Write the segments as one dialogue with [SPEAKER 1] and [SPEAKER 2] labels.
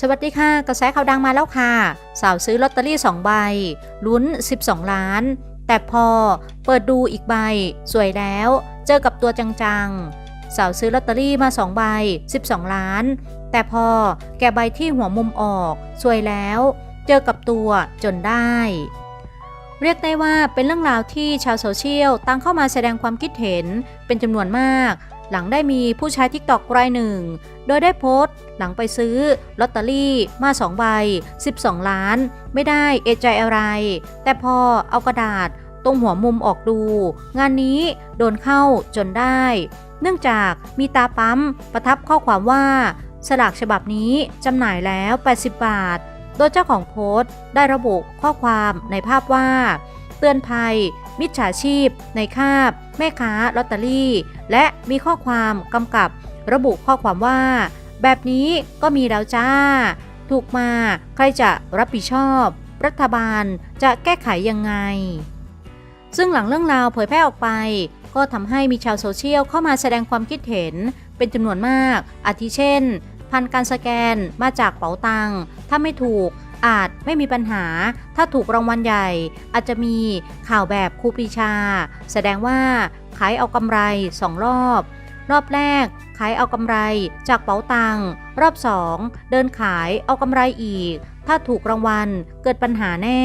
[SPEAKER 1] สวัสดีค่ะ กระแสข่าวดังมาแล้วค่ะ สาวซื้อลอตเตอรี่ 2 ใบ ลุ้น 12 ล้าน แต่พอเปิดดูอีกใบ สวยแล้ว เจอกับตัวจังๆ สาวซื้อลอตเตอรี่มา 2 ใบ 12 ล้าน แต่พอแกใบที่หัวมุมออก สวยแล้ว เจอกับตัวจนได้ เรียกได้ว่าเป็นเรื่องราวที่ชาวโซเชียลตั้งเข้ามาแสดงความคิดเห็นเป็นจำนวนมาก หลังได้มีผู้ใช้ทิกตอกรายหนึ่ง โดยได้โพสต์ หลังไปซื้อลอตเตอรี่มา2ใบ 12 ล้าน ไม่ได้เอะใจอะไร แต่พอเอากระดาษตรงหัวมุมออกดู งานนี้โดนเข้าจนได้ เนื่องจากมีตาปั๊มประทับข้อความว่า สลากฉบับนี้จำหน่ายแล้ว 80 บาท โดยเจ้าของโพสต์ได้ระบุข้อความในภาพว่า เตือนภัย มิจฉาชีพ ในคาบ แม่ค้าลอตเตอรี่ และมีข้อความกำกับ ระบุข้อความว่า แบบนี้ก็มีแล้วจ้า ถูกมาใครจะรับผิดชอบ รัฐบาลจะแก้ไขยังไง ซึ่งหลังเรื่องราวเผยแพร่ออกไป ก็ทำให้มีชาวโซเชียลเข้ามาแสดงความคิดเห็นเป็นจำนวนมาก อาทิเช่น พันการสแกนมาจากเป๋าตังถ้าไม่ถูก อาจไม่มีปัญหา ถ้าถูกรางวัลใหญ่ อาจจะมีข่าวแบบครูปรีชา แสดงว่าขายเอากำไรสองรอบ รอบแรกขายเอากำไรจากเป๋าตังรอบสองเดินขายเอากำไรอีก ถ้าถูกรางวัลเกิดปัญหาแน่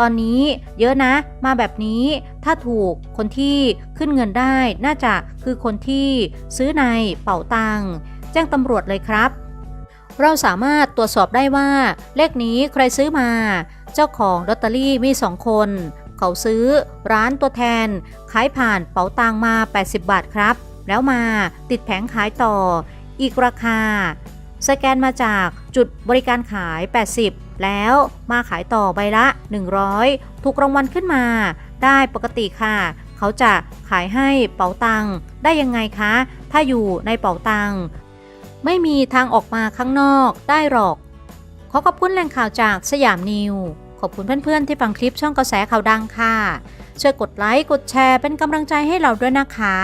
[SPEAKER 1] ตอนนี้เยอะนะ มาแบบนี้ถ้าถูกคนที่ขึ้นเงินได้น่าจะคือคนที่ซื้อในเป๋าตังค์แจ้งตำรวจเลยครับ เราสามารถตรวจสอบได้ว่า เลขนี้ใครซื้อมา เจ้าของลอตเตอรี่มีสองคน เขาซื้อร้านตัวแทน ขายผ่านเป๋าตังมา 80 บาทครับ แล้วมาติดแผงขายต่อ อีกราคา สแกนมาจากจุดบริการขาย 80 แล้วมาขายต่อใบละ 100 ถูกรางวัลขึ้นมา ได้ปกติค่ะ เขาจะขายให้เป๋าตังได้ยังไงคะ ถ้าอยู่ในเป๋าตัง ไม่มีทางออกมาข้างนอกได้หรอก ขอขอบคุณแหล่งข่าวจากสยามนิว ขอบคุณเพื่อนๆ ที่ฟังคลิปช่องกระแสข่าวดังค่ะ ช่วยกดไลค์ กดแชร์เป็นกำลังใจให้เราด้วยนะคะ